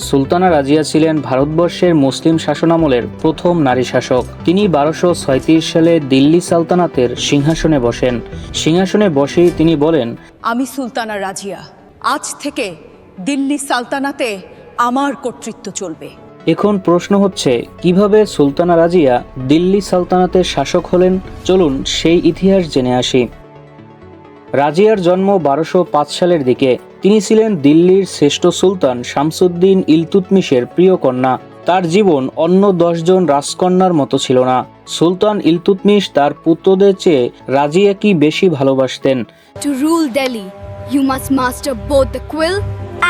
সুলতানা রাজিয়া ছিলেন ভারতবর্ষের মুসলিম শাসনামলের প্রথম নারী শাসক। তিনি বারোশো ছয়ত্রিশ সালে দিল্লি সালতানাতের সিংহাসনে বসেন। সিংহাসনে বসেই তিনি বলেন আমি সুলতানা রাজিয়া। আজ থেকে দিল্লি সালতানাতে আমার কর্তৃত্ব চলবে। এখন প্রশ্ন হচ্ছে কীভাবে সুলতানা রাজিয়া দিল্লি সালতানাতের শাসক হলেন? চলুন সেই ইতিহাস জেনে আসি। রাজিয়ার জন্ম বারোশো পাঁচ সালের দিকে। তিনি ছিলেন দিল্লির শ্রেষ্ঠ সুলতান শামসুদ্দিন ইলতুতমিশের প্রিয় কন্যা। তার জীবন অন্য দশজন রাজকন্যার মতো ছিল না। সুলতান ইলতুতমিশ তার পুত্রদের চেয়ে রাজিয়াকে বেশি ভালোবাসতেন। You must master both the quill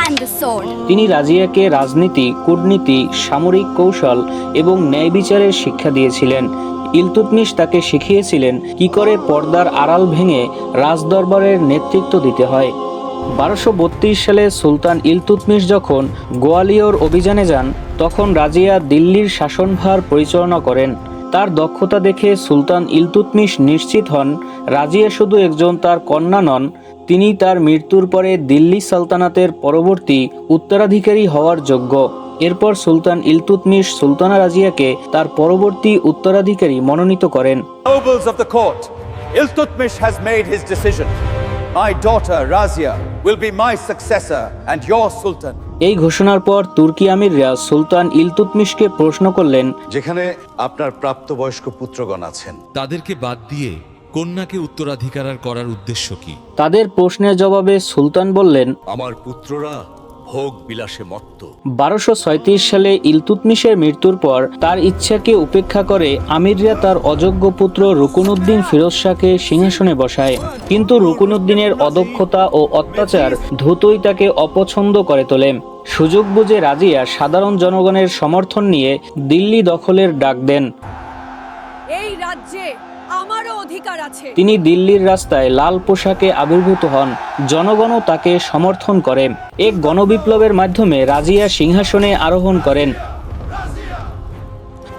and the sword. তিনি রাজিয়াকে রাজনীতি কূটনীতি সামরিক কৌশল এবং ন্যায় বিচারের শিক্ষা দিয়েছিলেন। ইলতুতমিশ তাকে শিখিয়েছিলেন কি করে পর্দার আড়াল ভেঙে রাজদরবারের নেতৃত্ব দিতে হয়। বারোশো সালে সুলতান ইলতুতমিশ যখন গোয়ালিয়র অভিযানে যান, তখন রাজিয়া দিল্লির শাসনভার পরিচালনা করেন। তার দক্ষতা দেখে সুলতান ইলতুতমিশ নিশ্চিত হন, রাজিয়া শুধু একজন তার কন্যা নন, তিনি তার মৃত্যুর পরে দিল্লি সালতানাতের পরবর্তী উত্তরাধিকারী হওয়ার যোগ্য। এরপর সুলতান ইলতুতমিশ সুলতানা রাজিয়াকে তার পরবর্তী উত্তরাধিকারী মনোনীত করেন। Iltutmish has made his decision. My daughter, Razia will be my successor and your sultan. এই ঘোষণার পর তুর্কি আমির রিয়াজ সুলতান ইলতুতমিশকে প্রশ্ন করলেন যেখানে আপনার প্রাপ্তবয়স্ক পুত্রগণ আছেন তাদেরকে বাদ দিয়ে কন্যাকে উত্তরাধিকার করার উদ্দেশ্য কি তাদের প্রশ্নের জবাবে সুলতান বললেন আমার পুত্ররা ভোগ বিলাসে মত্ত। বারোশো ছয়ত্রিশ সালে ইলতুতমিশের মৃত্যুর পর তার ইচ্ছাকে উপেক্ষা করে আমিররা তার অযোগ্য পুত্র রুকুনুদ্দিন ফিরোজ শাহকে সিংহাসনে বসায়। কিন্তু রুকুনুদ্দিনের অদক্ষতা ও অত্যাচার দ্রুতই তাকে অপছন্দ করে তোলে। সুযোগ বুঝে রাজিয়া সাধারণ জনগণের সমর্থন নিয়ে দিল্লি দখলের ডাক দেন। এই রাজ্যে আমারও অধিকার আছে। তিনি দিল্লির রাস্তায় লাল পোশাকে আবির্ভূত হন। জনগণও তাকে সমর্থন করে। এক গণবিপ্লবের মাধ্যমে রাজিয়া সিংহাসনে আরোহণ করেন।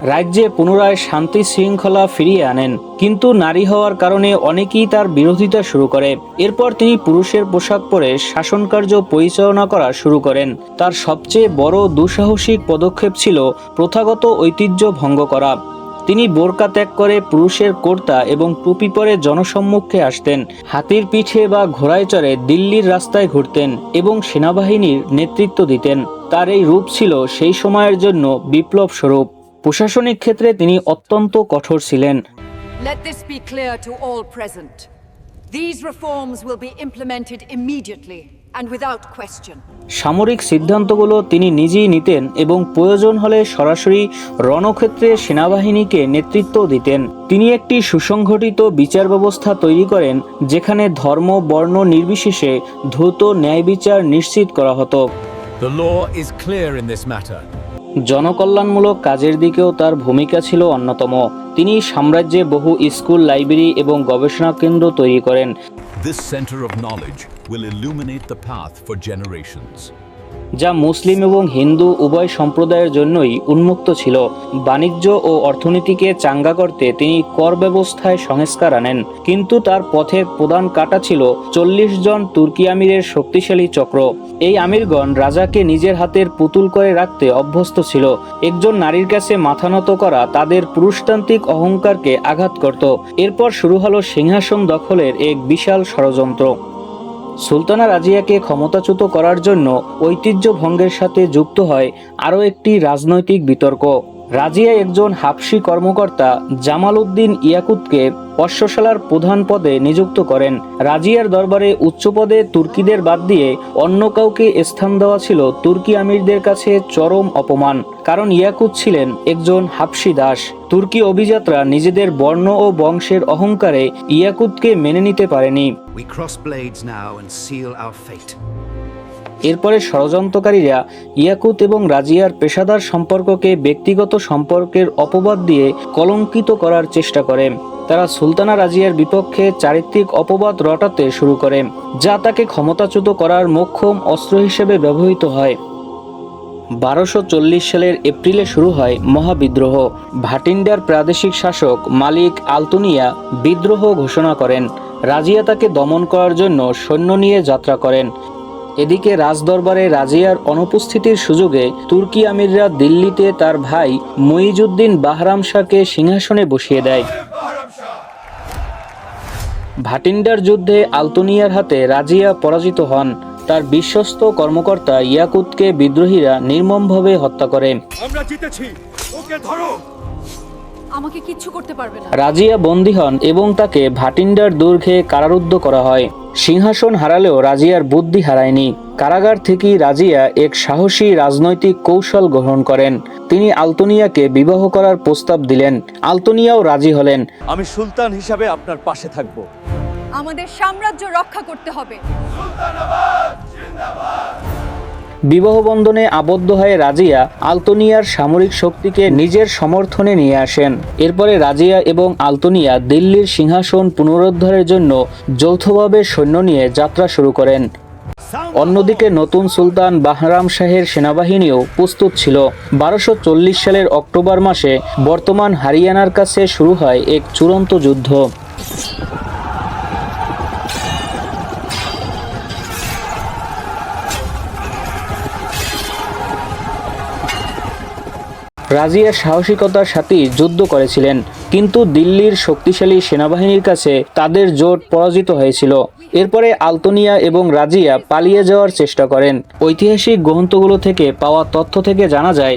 রাজ্যে পুনরায় শান্তি শৃঙ্খলা ফিরিয়ে আনেন। কিন্তু নারী হওয়ার কারণে অনেকেই তার বিরোধিতা শুরু করে। এরপর তিনি পুরুষের পোশাক পরে শাসনকার্য পরিচালনা করা শুরু করেন। তার সবচেয়ে বড় দুঃসাহসিক পদক্ষেপ ছিল প্রথাগত ঐতিহ্য ভঙ্গ করা। তিনি বোরকা ত্যাগ করে পুরুষের কর্তা এবং টুপি পরে জনসম্মুখে আসতেন হাতির পিঠে বা ঘোড়ায় চড়ে দিল্লির রাস্তায় ঘুরতেন এবং সেনাবাহিনীর নেতৃত্ব দিতেন তার এই রূপ ছিল সেই সময়ের জন্য বিপ্লব স্বরূপ প্রশাসনিক ক্ষেত্রে তিনি অত্যন্ত কঠোর ছিলেন. These reforms will be implemented immediately. সামরিক সিদ্ধান্তগুলো তিনি নিজেই নিতেন এবং প্রয়োজন হলে সরাসরি রণক্ষেত্রে সেনাবাহিনীকে নেতৃত্ব দিতেন। তিনি একটি সুসংগঠিত বিচার ব্যবস্থা তৈরি করেন যেখানে ধর্ম বর্ণ নির্বিশেষে দ্রুত ন্যায় বিচার নিশ্চিত করা হতো। The law is clear in this matter. জনকল্যাণমূলক কাজের দিকেও তার ভূমিকা ছিল অন্যতম তিনি সাম্রাজ্যে বহু স্কুল, লাইব্রেরি এবং গবেষণা কেন্দ্র তৈরি করেন This center of knowledge will illuminate the path for generations. যা মুসলিম এবং হিন্দু উভয় সম্প্রদায়ের জন্যই উন্মুক্ত ছিল। বাণিজ্য ও অর্থনীতিকে চাঙ্গা করতে তিনি কর ব্যবস্থায় সংস্কার আনেন। কিন্তু তার পথের প্রধান কাটা ছিল চল্লিশ জন তুর্কি আমিরের শক্তিশালী চক্র। এই আমিরগণ রাজাকে নিজের হাতের পুতুল করে রাখতে অভ্যস্ত ছিল। একজন নারীর কাছে মাথা নত করা তাদের পুরুষতান্ত্রিক অহংকারকে আঘাত করত। এরপর শুরু হলো সিংহাসন দখলের এক বিশাল ষড়যন্ত্র। সুলতানা রাজিয়াকে ক্ষমতাচ্যুত করার জন্য ঐতিহ্য ভঙ্গের সাথে যুক্ত হয় আরও একটি রাজনৈতিক বিতর্ক। রাজিয়া একজন হাফসি কর্মকর্তা জামাল উদ্দিন ইয়াকুতকে অশ্বশালার প্রধান পদে নিযুক্ত করেন। রাজিয়ার দরবারে উচ্চ পদে তুর্কিদের বাদ দিয়ে অন্য কাউকে স্থান দেওয়া ছিল তুর্কি আমিরদের কাছে চরম অপমান, কারণ ইয়াকুত ছিলেন একজন হাফসি দাস। তুর্কি অভিযাত্রা নিজেদের বর্ণ ও বংশের অহংকারে ইয়াকুতকে মেনে নিতে পারেনি। We cross blades now and seal our fate. এরপরে ষড়যন্ত্রকারীরা ইয়াকুত এবং রাজিয়ার পেশাদার সম্পর্ককে ব্যক্তিগত সম্পর্কের অপবাদ দিয়ে কলঙ্কিত করার চেষ্টা করে। তারা সুলতানা রাজিয়ার বিপক্ষে চারিত্রিক অপবাদ রটাতে শুরু করে, যা তাকে ক্ষমতাচ্যুত করার মোক্ষম অস্ত্র হিসেবে ব্যবহৃত হয়। বারোশো সালের এপ্রিলে শুরু হয় মহাবিদ্রোহ। ভাটিন্ডার প্রাদেশিক শাসক মালিক আলতুনিয়া বিদ্রোহ ঘোষণা করেন। রাজিয়া তাকে দমন করার জন্য সৈন্য নিয়ে যাত্রা করেন। এদিকে রাজদরবারে রাজিয়ার অনুপস্থিতির সুযোগে তুর্কি আমিররা দিল্লিতে তার ভাই মুইজুদ্দিন বাহরাম শাহকে সিংহাসনে বসিয়ে দেয়। ভাটিন্ডার যুদ্ধে আলতুনিয়ার হাতে রাজিয়া পরাজিত হন। তার বিশ্বস্ত কর্মকর্তা ইয়াকুতকে বিদ্রোহীরা নির্মমভাবে হত্যা করে। আমাকে কিচ্ছু করতে পারবে না। রাজিয়া বন্দী হন এবং তাকে ভাটিন্ডার দুর্ঘে কারারুদ্ধ করা হয়। সিংহাসন হারালেও রাজিয়ার বুদ্ধি হারায়নি। কারাগার থেকেই রাজিয়া এক সাহসী রাজনৈতিক কৌশল গ্রহণ করেন। তিনি আলতোনিয়াকে বিবাহ করার প্রস্তাব দিলেন। আলতোনিয়াও রাজি হলেন। আমি সুলতান হিসাবে আপনার পাশে থাকব। আমাদের সাম্রাজ্য রক্ষা করতে হবে। বিবাহ বন্ধনে আবদ্ধ হয়ে রাজিয়া আলতোনিয়ার সামরিক শক্তিকে নিজের সমর্থনে নিয়ে আসেন। এরপরে রাজিয়া এবং আলতোনিয়া দিল্লির সিংহাসন পুনরুদ্ধারের জন্য যৌথভাবে সৈন্য নিয়ে যাত্রা শুরু করেন। অন্যদিকে নতুন সুলতান বাহরাম শাহের সেনাবাহিনীও প্রস্তুত ছিল। বারোশো সালের অক্টোবর মাসে বর্তমান হারিয়ানার কাছে শুরু হয় এক চূড়ান্ত যুদ্ধ। রাজিয়া সাহসিকতার সাথেই যুদ্ধ করেছিলেন, কিন্তু দিল্লির শক্তিশালী সেনাবাহিনীর কাছে তাদের জোট পরাজিত হয়েছিল। এরপরে আলতোনিয়া এবং রাজিয়া পালিয়ে যাওয়ার চেষ্টা করেন। ঐতিহাসিক গ্রন্থগুলো থেকে পাওয়া তথ্য থেকে জানা যায়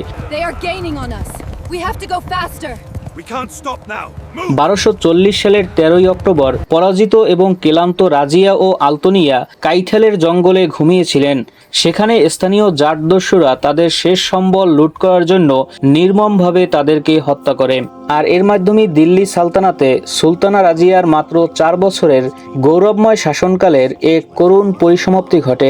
বারোশো চল্লিশ সালের তেরোই অক্টোবর পরাজিত এবং ক্লান্ত রাজিয়া ও আলতোনিয়া কাইথালের জঙ্গলে ঘুমিয়েছিলেন। সেখানে স্থানীয় জাটদস্যুরা তাদের শেষ সম্বল লুট করার জন্য নির্মমভাবে তাদেরকে হত্যা করে। আর এর মাধ্যমে দিল্লি সালতানাতে সুলতানা রাজিয়ার মাত্র চার বছরের গৌরবময় শাসনকালের এক করুণ পরিসমাপ্তি ঘটে।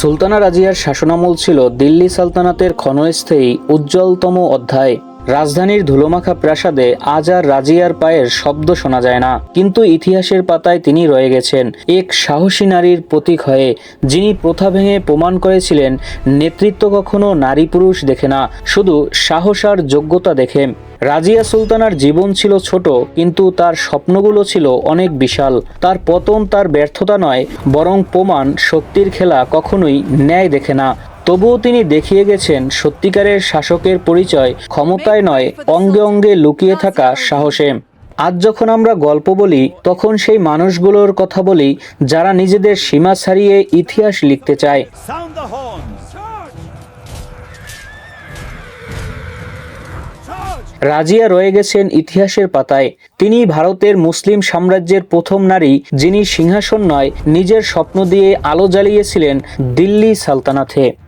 সুলতানা রাজিয়ার শাসনামল ছিল দিল্লি সালতানাতের ক্ষণস্থায়ী উজ্জ্বলতম অধ্যায়। রাজধানীর ধুলোমাখা প্রাসাদে আজ আর রাজিয়ার পায়ের শব্দ শোনা যায় না। কিন্তু ইতিহাসের পাতায় তিনি রয়ে গেছেন এক সাহসী নারীর প্রতীক হয়ে, যিনি প্রথা ভেঙে প্রমাণ করেছিলেন, নেতৃত্ব কখনো নারী পুরুষ দেখে না, শুধু সাহস আর যোগ্যতা দেখে। রাজিয়া সুলতানার জীবন ছিল ছোট, কিন্তু তার স্বপ্নগুলো ছিল অনেক বিশাল। তার পতন তার ব্যর্থতা নয়, বরং প্রমাণ শক্তির খেলা কখনোই ন্যায় দেখে না। তবুও তিনি দেখিয়ে গেছেন সত্যিকারের শাসকের পরিচয় ক্ষমতায় নয় অঙ্গে অঙ্গে লুকিয়ে থাকা সাহসে। আজ যখন আমরা গল্প বলি তখন সেই মানুষগুলোর কথা বলি যারা নিজেদের সীমা ছাড়িয়ে ইতিহাস লিখতে চায়! রাজিয়া রয়ে গেছেন ইতিহাসের পাতায়। তিনি ভারতের মুসলিম সাম্রাজ্যের প্রথম নারী যিনি সিংহাসন নয় নিজের স্বপ্ন দিয়ে আলো জ্বালিয়েছিলেন দিল্লি সালতানাতে।